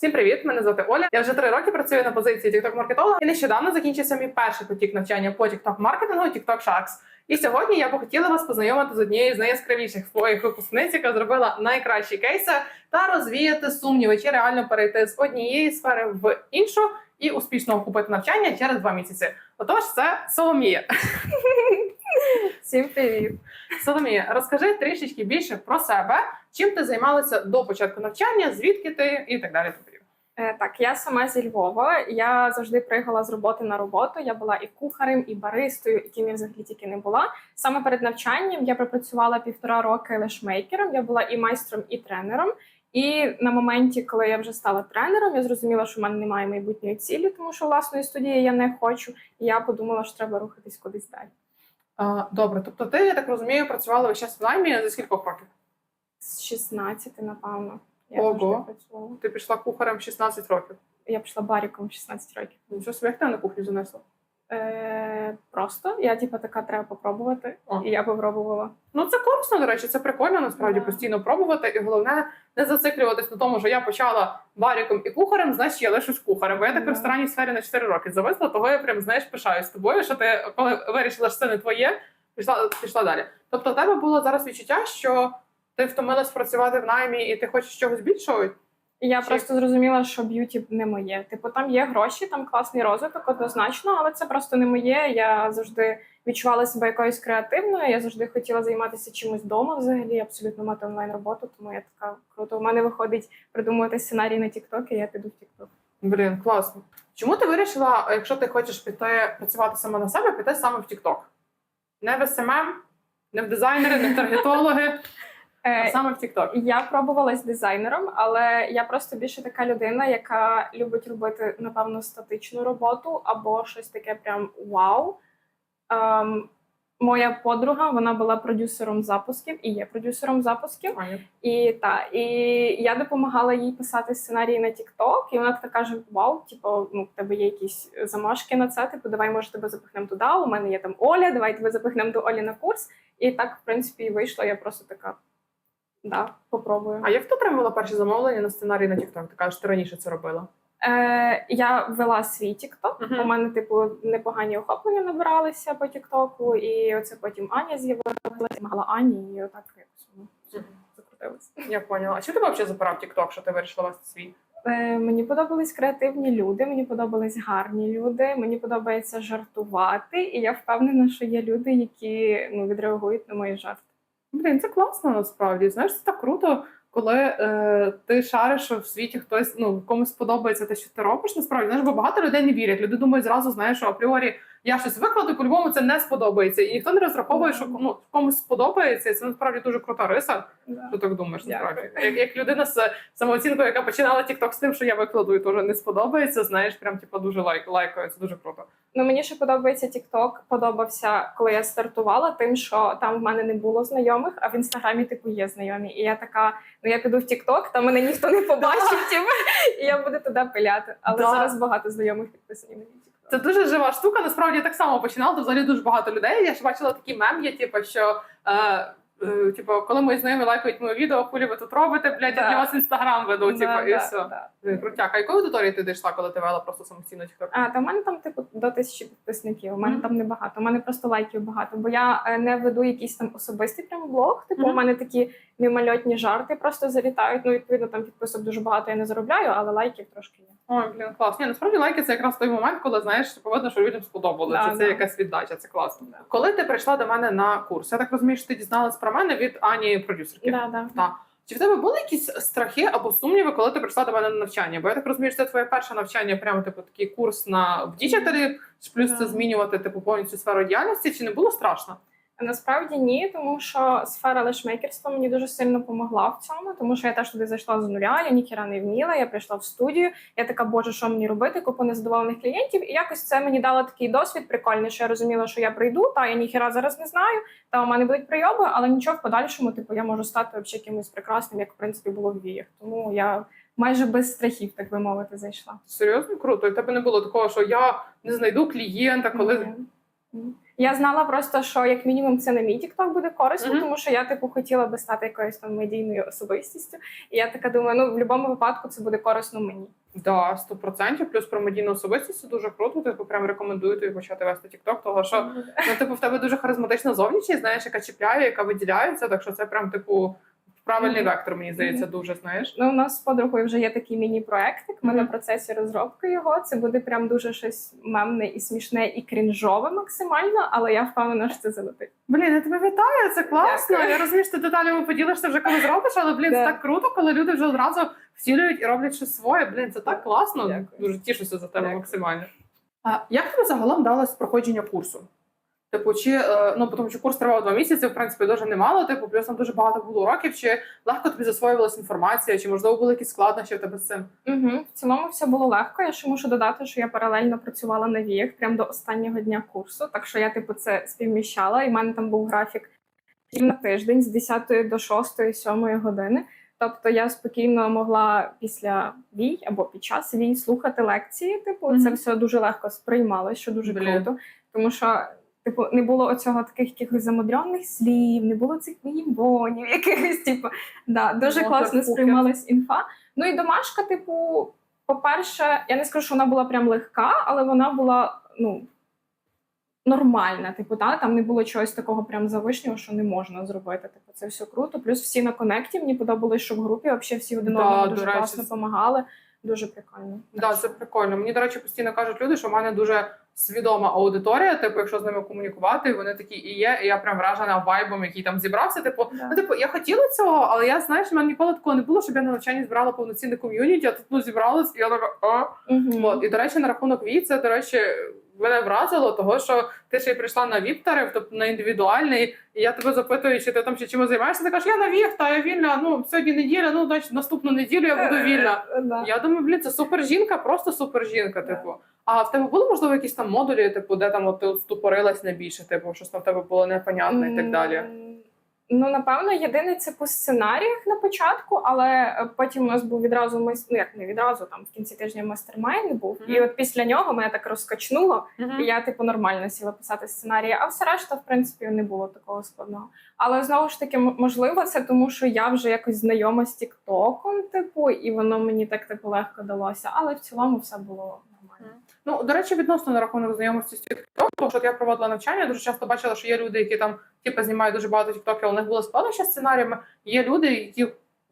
Всім привіт! Мене звати Оля. Я вже три роки працюю на позиції TikTok маркетолога і нещодавно закінчився мій перший потік навчання по TikTok маркетингу TikTok Sharks. І сьогодні я би хотіла вас познайомити з однією з найяскравіших своїх випускниць, яка зробила найкращі кейси, та розвіяти сумніви, чи реально перейти з однієї сфери в іншу і успішно окупити навчання через два місяці. Отож, це Соломія. Всім привіт! Соломія, розкажи трішечки більше про себе, чим ти займалася до початку навчання, звідки ти і так далі. Е, так, я сама зі Львова. Я завжди пригала з роботи на роботу. Я була і кухарем, і баристою, і ким я взагалі тільки не була. Саме перед навчанням я пропрацювала півтора роки лешмейкером. Я була і майстром, і тренером. І на моменті, коли я вже стала тренером, я зрозуміла, що в мене немає майбутньої цілі, тому що власної студії я не хочу. І я подумала, що треба рухатись кудись далі. А, добре, тобто ти, я так розумію, працювала весь час в наймі за скількох років? З 16, напевно. Я Ого. працювала. Ти пішла кухарем 16 років. Я пішла баріком в 16 років. Нічого собі, як тебе на кухню занесло? Е, просто я типу, така треба попробувати, О. і я попробувала. Ну це корисно, до речі, це прикольно насправді Да. постійно пробувати. І головне не зациклюватись на тому, що я почала баріком і кухарем, значить я лишусь кухарем. Бо я так в Да. ресторанній сфері на 4 роки зависла, того я прям знаєш пишаюсь тобою, що ти коли вирішила, що це не твоє, пішла, пішла далі. Тобто, у тебе було зараз відчуття, що ти втомилась працювати в наймі і ти хочеш чогось більшого. Я Чи- просто зрозуміла, що б'юті не моє. Типу, там є гроші, там класний розвиток, однозначно, але це просто не моє. Я завжди відчувала себе якоюсь креативною. Я завжди хотіла займатися чимось вдома, взагалі, абсолютно мати онлайн роботу. Тому я така круто. У мене виходить придумувати сценарій на TikTok, і я піду в TikTok. Блін, класно. Чому ти вирішила, якщо ти хочеш піти працювати сама на себе, піти саме в TikTok? Не в SMM, не в дизайнери, не в таргетологи, а саме в TikTok. Я пробувалась дизайнером, але я просто більше така людина, яка любить робити, напевно, статичну роботу або щось таке прям вау. Ем, моя подруга вона була продюсером запусків і є продюсером запусків. Аня. І та і я допомагала їй писати сценарії на TikTok, і вона така каже: Вау, типу, ну в тебе є якісь замашки на це. Типу, давай може тебе запихнемо туди. У мене є там Оля, давай тебе запихнемо до Олі на курс. І так, в принципі, і вийшло. Я просто така. Да, попробую. А як ти отримувала перші замовлення на сценарій на TikTok? Ти кажеш, ти раніше це робила? Е, я вела свій TikTok. Мгм. У мене, типу, непогані охоплення набиралися по TikTok, і оце потім Аня з'явилася, допомагала Ані, і отак якось воно все Мгм. закрутилося. Я поняла. А що тебе взагалі запирав TikTok, що ти вирішила вести свій? Е, мені подобались креативні люди, мені подобались гарні люди, мені подобається жартувати, і я впевнена, що є люди, які ну, відреагують на мої жарти. Блін, це класно насправді. Знаєш, це так круто, коли е, ти шариш, що в світі хтось ну комусь подобається те, що ти робиш. Насправді знаєш, бо багато людей не вірять. Люди думають зразу, знаєш, що апріорі я щось викладу, по-любому це не сподобається. І ніхто не розраховує, що ну, комусь сподобається. І Це насправді дуже крута риса. Що так думаєш? Насправді, як, як людина з самооцінкою, яка починала TikTok з тим, що я викладу, і теж не сподобається. Знаєш, прям типу дуже лайк лайкаю. Це дуже круто. Ну мені ще подобається TikTok, подобався, коли я стартувала, тим, що там в мене не було знайомих, а в інстаграмі типу є знайомі. І я така: ну я піду в TikTok, там мене ніхто не побачить, типу, і я буду туди пиляти. Але зараз багато знайомих підписані TikTok. Це дуже жива штука. Насправді я так само починала. Взагалі дуже багато людей. Я ж бачила такі мем, є, типу, що. Е, Типу, коли мої знайомі лайкають моє відео, хулі ви тут робите, блядь, я для вас інстаграм веду, типу, Да, і все. Крутяк. А якої аудиторії ти дійшла, коли ти вела просто самостійно TikTok? А, та в мене там, типу, до тисячі підписників. У мене там небагато. У мене просто лайків багато. Бо я е, не веду якийсь там особистий прям блог. Типу, у мене такі мімольотні жарти просто залітають. Ну, відповідно, там підписок дуже багато я не заробляю, але лайків трошки є. Ой, блін, клас. Ні, насправді лайки це якраз той момент, коли знаєш, типу, видно, що людям сподобалося. Да, це да. якась віддача, це класно. Коли ти прийшла до мене на курс, я так розумію, що ти дізналась про мене від Ані продюсерки. Да, да. Так. Чи в тебе були якісь страхи або сумніви, коли ти прийшла до мене на навчання? Бо я так розумію, що це твоє перше навчання, прямо типу такий курс на діджиталі, плюс це змінювати типу повністю сферу діяльності, чи не було страшно? Насправді ні, тому що сфера лешмейкерства мені дуже сильно допомогла в цьому, тому що я теж туди зайшла з нуля, я ніхіра не вміла. Я прийшла в студію. Я така, боже, що мені робити? Купу незадоволених клієнтів. І якось це мені дало такий досвід прикольний, що я розуміла, що я прийду, та я ніхіра зараз не знаю. Та у мене будуть прийоби, але нічого в подальшому, типу, я можу стати взагалі якимось прекрасним, як в принципі було в віях. Тому я майже без страхів, так би мовити, зайшла. Серйозно круто. І в тебе не було такого, що я не знайду клієнта, коли Ні. Я знала просто, що як мінімум це на мій тікток буде корисно, Мгм. тому що я типу хотіла би стати якоюсь там медійною особистістю. І я така думаю, ну в будь-якому випадку це буде корисно мені. Да, 100%. Плюс про медійну особистість це дуже круто. Типу, прям рекомендую тобі почати вести тікток, того що ну, типу, в тебе дуже харизматична зовнішність, знаєш, яка чіпляє, яка виділяється. Так що це прям типу правильний вектор, мені здається, дуже знаєш. Ну, у нас з подругою вже є такий міні-проектик. Ми Мгм. на процесі розробки його. Це буде прям дуже щось мемне і смішне, і крінжове максимально, але я впевнена, що це залетить. Блін, я тебе вітаю, це класно. Дякую. Я розумію, що ти деталями поділишся вже коли зробиш, але блін, це так круто, коли люди вже одразу втілюють і роблять щось своє. Блін, це так класно. Дякую. Дуже тішуся за тебе Дякую. максимально. А як тобі загалом далось проходження курсу? Типу, чи е, ну тому, що курс тривав два місяці, в принципі, дуже немало. Типу, плюс там дуже багато було уроків. Чи легко тобі засвоювалася інформація, чи можливо були якісь складнощі в тебе з цим? Угу. В цілому все було легко. Я ще мушу додати, що я паралельно працювала на віях прямо до останнього дня курсу. Так що я, типу, це співміщала, і в мене там був графік на тиждень з 10 до 6, 7 години. Тобто я спокійно могла після вій або під час вій слухати лекції. Типу, це все дуже легко сприймалось, що дуже Блін. круто. Тому що, типу, не було оцього таких якихось замудренних слів, не було цих вімбонів, якихось, типу, да, дуже Ну, класно сприймалась інфа. Ну і домашка, типу, по-перше, я не скажу, що вона була прям легка, але вона була ну, нормальна. Типу, та, там не було чогось такого прям завишнього, що не можна зробити. Типу, це все круто. Плюс всі на коннекті. Мені подобалось, що в групі взагалі всі один одному до дуже класно допомагали. Дуже прикольно. Да, це прикольно. Мені, до речі, постійно кажуть люди, що в мене дуже свідома аудиторія. Типу, якщо з ними комунікувати, вони такі і є. І я прям вражена вайбом, який там зібрався. Типу, yeah. ну типу, я хотіла цього, але я знаєш, в мене ніколи такого не було, щоб я на навчанні збирала повноцінне ком'юніті, а тут ну зібралась, і я така. А? Мгм. От, і до речі, на рахунок вій, це, до речі, мене вразило, того, що ти ще й прийшла на віп-тариф, тобто на індивідуальний, і я тебе запитую, чи ти там ще чимось займаєшся. Ти кажеш, я на віхта я вільна. Ну сьогодні неділя, ну значить наступну неділю я буду вільна. Е. Я думаю, блін, це супер жінка, просто супер жінка. Типу. А в тебе були можливо якісь там модулі, типу, де там от ти от ступорилась найбільше, типу, щось там в тебе було непонятне і так далі. Ну, напевно, єдине це по сценаріях на початку, але е, потім у нас був відразу мис- ну як не відразу, там в кінці тижня мастермайнд був. Мгм. І от після нього мене так розкачнуло, і я типу нормально сіла писати сценарії. А все решта, в принципі, не було такого складного. Але знову ж таки, можливо, це тому, що я вже якось знайома з Тіктоком, типу, і воно мені так типу легко далося. Але в цілому все було. Ну, до речі, відносно на рахунок знайомості з TikTok, тому що от я проводила навчання, дуже часто бачила, що є люди, які там типу, знімають дуже багато TikTok, у них було складнощі з сценаріями. Є люди, які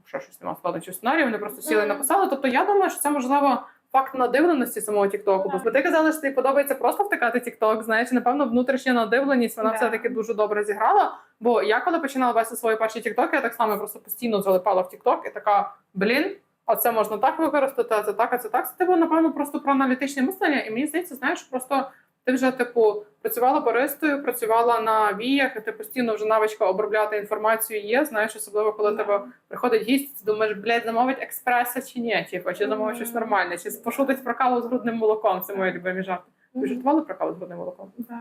що щось немає складнощів сценарію, вони просто сіли і написали. Тобто я думаю, що це можливо. Факт надивленості самого Тіктоку. Бо ти казала, що тобі подобається просто втикати Тікток. Знаєш, напевно, внутрішня надивленість вона все-таки дуже добре зіграла. Бо я коли починала вести свої перші Тіктоки, я так само просто постійно залипала в Тікток і така: блін, а це можна так використати, а це так, а це так. Це типу, напевно, просто про аналітичне мислення. І мені здається, знаєш, просто ти вже типу працювала баристою, працювала на віях, і ти постійно вже навичка обробляти інформацію є. Знаєш, особливо коли Да. тебе приходить гість, ти думаєш, блядь, замовить експреса чи ні, типу, чи замовить щось нормальне, чи пошутить про каву з грудним молоком. Це мої любимі жарти. Ви жартували про каву з грудним молоком? Да.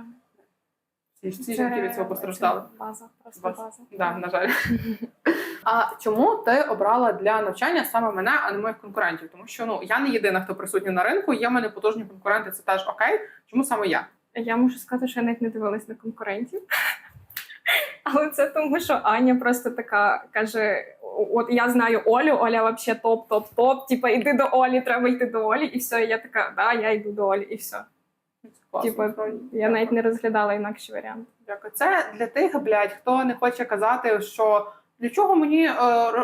Всі, всі жінки від цього це постраждали. База, просто База. база. Да, на жаль. А чому ти обрала для навчання саме мене, а не моїх конкурентів? Тому що ну я не єдина, хто присутній на ринку. Є в мене потужні конкуренти. Це теж окей. Чому саме я? Я можу сказати, що я навіть не дивилась на конкурентів. Але це тому, що Аня просто така каже: от я знаю Олю, Оля взагалі топ, топ, топ. Типа, йди до Олі, треба йти до Олі, і все. І я така, да, я йду до Олі, і все. Типа, я навіть не розглядала інакші варіанти. Дякую. Це для тих, блядь, хто не хоче казати, що для чого мені е,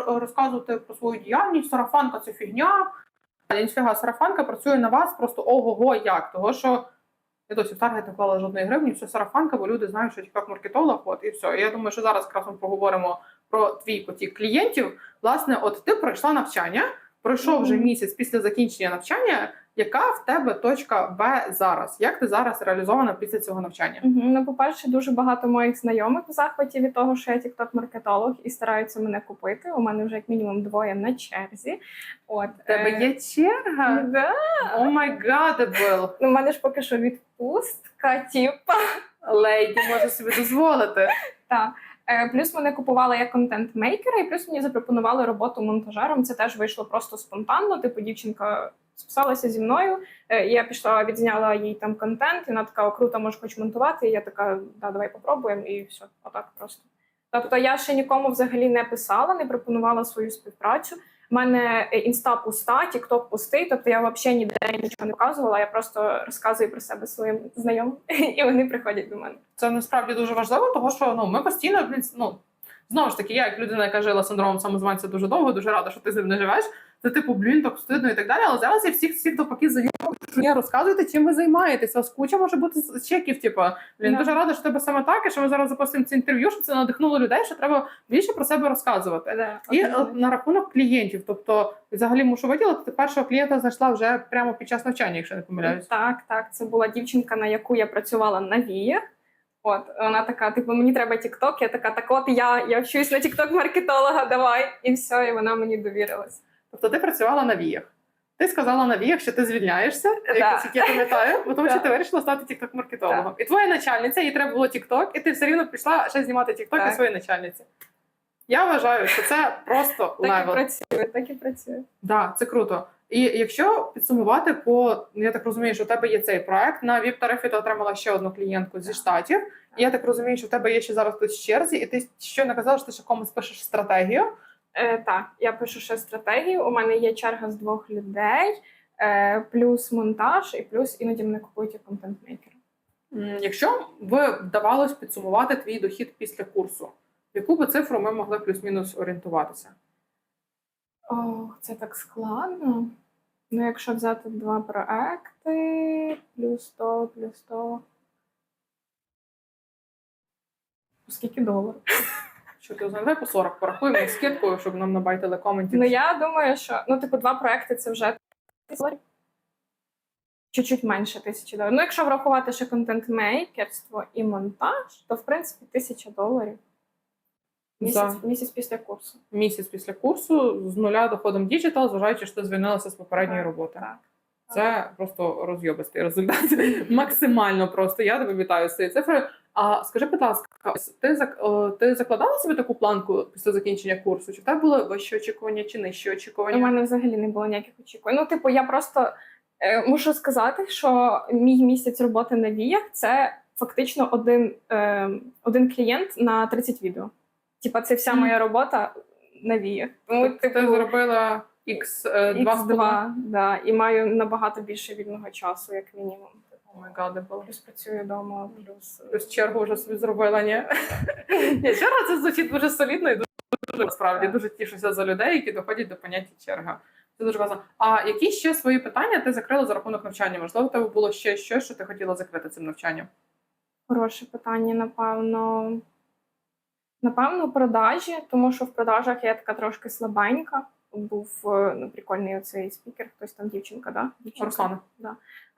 розказувати про свою діяльність, сарафанка це фігня. Ніфіга, сарафанка працює на вас просто ого-го як. Того що я досі в таргет не вклала жодної гривні, все сарафанка, бо люди знають, що як маркетолог, от і все. І я думаю, що зараз якраз ми поговоримо про твій потік клієнтів. Власне, от ти пройшла навчання, пройшов вже місяць після закінчення навчання. Яка в тебе точка Б зараз? Як ти зараз реалізована після цього навчання? Угу. Ну, по-перше, дуже багато моїх знайомих в захваті від того, що я тікток-маркетолог і стараються мене купити. У мене вже як мінімум двоє на черзі. От тебе е, є черга? Да. О май гадебл! Ну, у мене ж поки що відпустка, типа. Лейді може собі дозволити. Так. Е, Плюс мене купували як контент-мейкера, і плюс мені запропонували роботу монтажером. Це теж вийшло просто спонтанно. Типу, дівчинка списалася зі мною. Е, Я пішла, відзняла їй там контент, і вона така, круто, може хоч монтувати. І я така, да, давай попробуємо, і все, отак просто. Тобто я ще нікому взагалі не писала, не пропонувала свою співпрацю. У мене е, інста пуста, тікток пустий, тобто я взагалі ніде нічого не показувала, я просто розказую про себе своїм знайомим, і вони приходять до мене. Це насправді дуже важливо, тому що ну ми постійно ну знову ж таки, я як людина, яка жила синдромом самозванця дуже довго, дуже рада, що ти з ним не живеш. Це типу, блін, так стидно і так далі. Але зараз я всіх всіх допоки зайому, що ні, розказуйте, чим ви займаєтесь. У вас куча може бути з чеків. Типу, блін, Да. дуже рада, що тебе саме так, і що ми зараз запустимо це інтерв'ю, щоб це надихнуло людей, що треба більше про себе розказувати. Да, І однозначно. от на рахунок клієнтів, тобто взагалі мушу виділити, ти першого клієнта знайшла вже прямо під час навчання, якщо не помиляюсь. Так, так. Це була дівчинка, на яку я працювала на віях. От вона така, типу, мені треба TikTok. Я така, так от я, я вчусь на TikTok маркетолога, давай. І все, і вона мені довірилась. Тобто ти працювала на віях. Ти сказала на віях, що ти звільняєшся, Да. як я пам'ятаю, бо тому що ти вирішила стати тікток-маркетологом. І твоя начальниця, їй треба було тікток, і ти все рівно пішла ще знімати тікток на Так. своїй начальниці. Я вважаю, що це просто Так і працює, так і працює. Да, це круто. І якщо підсумувати по я так розумію, що у тебе є цей проект на vip тарифі ти отримала ще одну клієнтку зі штатів. І я так розумію, що в тебе є ще зараз в черзі, і ти що не казала, що ти ще комусь пишеш стратегію. Е, так, я пишу ще стратегію. У мене є черга з двох людей, е, плюс монтаж, і плюс іноді мене купують як контент-мейкера. Якщо би вдавалось підсумувати твій дохід після курсу, в яку би цифру ми могли плюс-мінус орієнтуватися? Ох, це так складно. Ну, якщо взяти два проекти, плюс 100, плюс 100. Скільки доларів? Що ти знаєш, по 40 порахуємо з скидкою, щоб нам набайтили коментів. Ну, я думаю, що ну, типу, два проекти це вже доларів. Чуть-чуть менше тисячі доларів. Ну, якщо врахувати ще контент-мейкерство і монтаж, то в принципі тисяча доларів. Місяць, місяць після курсу. Місяць після курсу з нуля доходом діджитал, зважаючи, що ти звільнилася з попередньої Так, роботи. Так. Це просто розйобистий результат. Максимально просто. Я тебе вітаю з цією цифрою. А скажи, будь ласка, ти зак- ти закладала собі таку планку після закінчення курсу? Чи в тебе були вищі очікування чи нижчі У мене взагалі не було ніяких очікувань. Ну, типу, я просто е, мушу сказати, що мій місяць роботи на віях це фактично один, е, один клієнт на 30 відео. Типа, це вся моя робота на віях. Тому, Тобто типу, ти зробила X, е, два з половиною? X2, да, і маю набагато більше вільного часу, як мінімум. Типу, О було. Плюс працюю вдома, плюс. Плюс чергу вже собі зробила, ні? Ні, черга це звучить дуже солідно і дуже, насправді дуже тішуся за людей, які доходять до поняття черга. Це дуже класно. А які ще свої питання ти закрила за рахунок навчання? Можливо, у тебе було ще щось, що ти хотіла закрити цим навчанням? Хороше питання, напевно. Напевно, продажі, тому що в продажах я така трошки слабенька. Був е, ну, прикольний оцей спікер, хтось там дівчинка, да? Дівчинка. Руслана.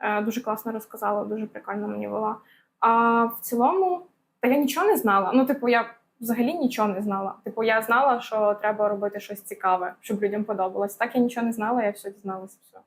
Е, дуже класно розказала, дуже прикольно мені була. А в цілому, та я нічого не знала. Ну, типу, я взагалі нічого не знала. Типу, я знала, що треба робити щось цікаве, щоб людям подобалось. Так я нічого не знала, я все дізналася. Все.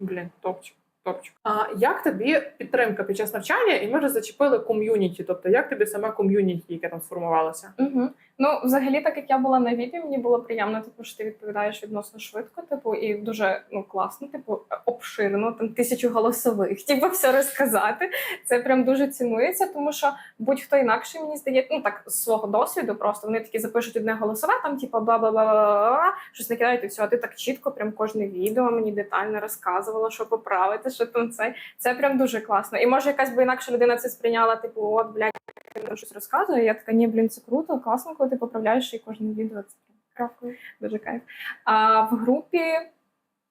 Блін, топчик. Топчик. А як тобі підтримка під час навчання? І ми вже зачепили ком'юніті. Тобто, як тобі саме ком'юніті, яке там сформувалося? Угу. Ну, взагалі, так як я була на відео, мені було приємно, типу, що ти відповідаєш відносно швидко, типу, і дуже ну класно, типу, обширно, там тисячу голосових, типу, все розказати. Це прям дуже цінується, тому що будь-хто інакше мені здається, ну так з свого досвіду, просто вони такі запишуть одне голосове, там, типу, бла бла бла бла щось накидають і все. А ти так чітко, прям кожне відео мені детально розказувала, що поправити, що там це. Це прям дуже класно. І може якась би інакша людина це сприйняла, типу, от, блядь, щось розказує. Я така, ні, блін, це круто, класно, ти поправляєш і кожне відео. Це Дякую. дуже кайф. А в групі.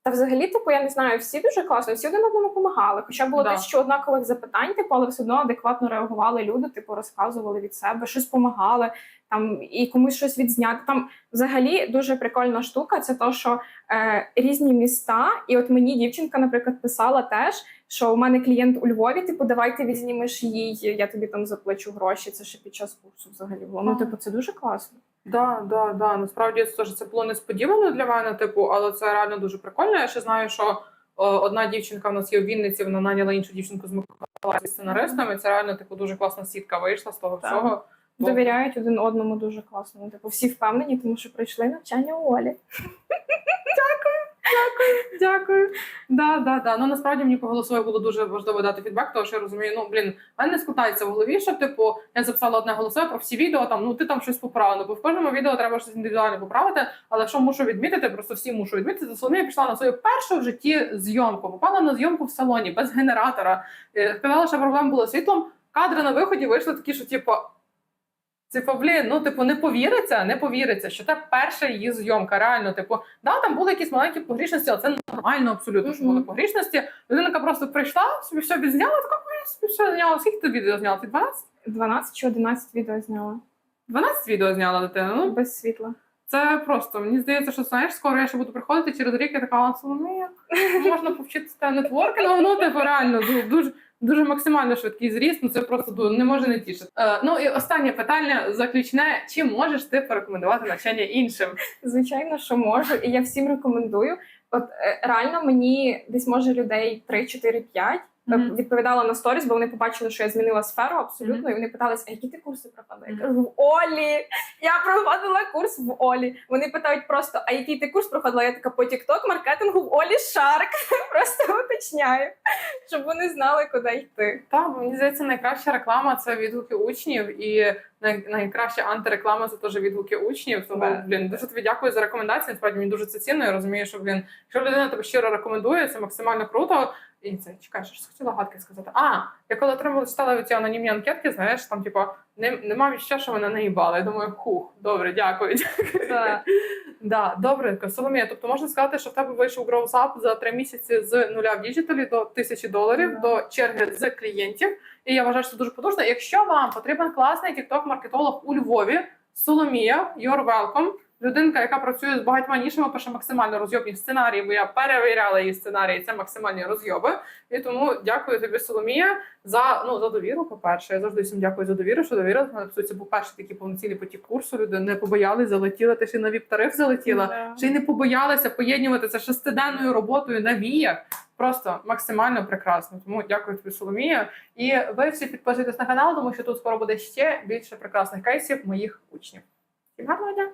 Та взагалі, типу, я не знаю, всі дуже класно, всі один одному допомагали. Хоча було Да. тисячу однакових запитань, типу, але все одно адекватно реагували люди, типу, розказували від себе, щось допомагали, там і комусь щось відзняти. Там взагалі дуже прикольна штука. Це то, що е, різні міста, і от мені дівчинка, наприклад, писала теж, що у мене клієнт у Львові, типу, давай ти візнімеш їй, я тобі там заплачу гроші. Це ще під час курсу взагалі було. Ну, типу, це дуже класно. Да, да, да. Насправді це ж це було несподівано для мене, типу, але це реально дуже прикольно. Я ще знаю, що о, одна дівчинка в нас є в Вінниці, вона наняла іншу дівчинку з Миколаєва сценаристом, і це реально типу дуже класна сітка вийшла з того Так. всього. Бо- Довіряють один одному дуже класно. Ну, типу, всі впевнені, тому що пройшли навчання у Олі. Дякую, дякую. Да, да, да. Ну насправді мені по голосові було дуже важливо дати фідбек, тому що я розумію, ну блін, в мене не складається в голові, що типу я записала одне голосове про всі відео, там ну ти там щось поправила. Бо в кожному відео треба щось індивідуально поправити. Але що мушу відмітити, просто всі мушу відмітити. Соломія пішла на свою першу в житті зйомку. Попала на зйомку в салоні без генератора. Е, Сказала, що проблем було світлом. Кадри на виході вийшли такі, що типу. Типу, блін, ну типу, не повіриться, не повіриться, що це перша її зйомка. Реально, типу, да, там були якісь маленькі погрішності, але це нормально абсолютно, що були погрішності. Людинка просто прийшла, собі все відзняла, така я собі все зняла. Скільки ти відео зняла? Ти 12? 12 чи 11 відео зняла 12 відео зняла дитина. Ну без світла. це просто мені здається, що знаєш, скоро я ще буду приходити через рік і така Соломія, можна повчитися нетворкінгу. Ну, типу, реально дуже. Дуже максимально швидкий зріст, ну це просто не може не тішити. Е, ну і останнє питання заключне: чи можеш ти порекомендувати навчання іншим? Звичайно, що можу, і я всім рекомендую. От е, реально мені десь може людей 3, 4, 5 Мгм. відповідала на сторіс, бо вони побачили, що я змінила сферу абсолютно, Мгм. і вони питались, а які ти курси проходила? Я кажу, в Олі. Я проходила курс в Олі. Вони питають просто, а який ти курс проходила? Я така по TikTok маркетингу в Олі Шарк. Просто уточняю, щоб вони знали, куди йти. Так, мені здається, найкраща реклама це відгуки учнів, і найкраща антиреклама це теж відгуки учнів. Тому Так. блін, дуже тобі дякую за рекомендації. Насправді мені дуже це цінно. Я розумію, що блін, якщо людина тебе щиро рекомендує, це максимально круто. І це чекай, що ж хотіла гадки сказати. А я коли отримала читала ці анонімні анкетки, знаєш, там типу, не, нема відчуття, що мене наїбали. Я думаю, хух, добре, дякую. Так. Да, добре, Соломія. Тобто можна сказати, що в тебе вийшов Growth за три місяці з нуля в діджиталі до тисячі доларів Да. до черги з клієнтів. І я вважаю, що це дуже потужно. Якщо вам потрібен класний тікток-маркетолог у Львові, Соломія, you're welcome. Людинка, яка працює з багатьма нішами, пише максимально розйобні сценарії, бо я перевіряла її сценарії. Це максимальні розйоби. І тому дякую тобі, Соломія, за ну за довіру. По перше, я завжди всім дякую за довіру, що. Мене це був перший такий повноцінний потік курсу. Люди не побоялись, залетіла. Ти ще на віп тариф залетіла. Да. Ще й не побоялися поєднувати це шестиденною роботою на віях. Просто максимально прекрасно. Тому дякую тобі, Соломія. І ви всі підписуйтесь на канал, тому що тут скоро буде ще більше прекрасних кейсів моїх учнів. Всім гарного дня!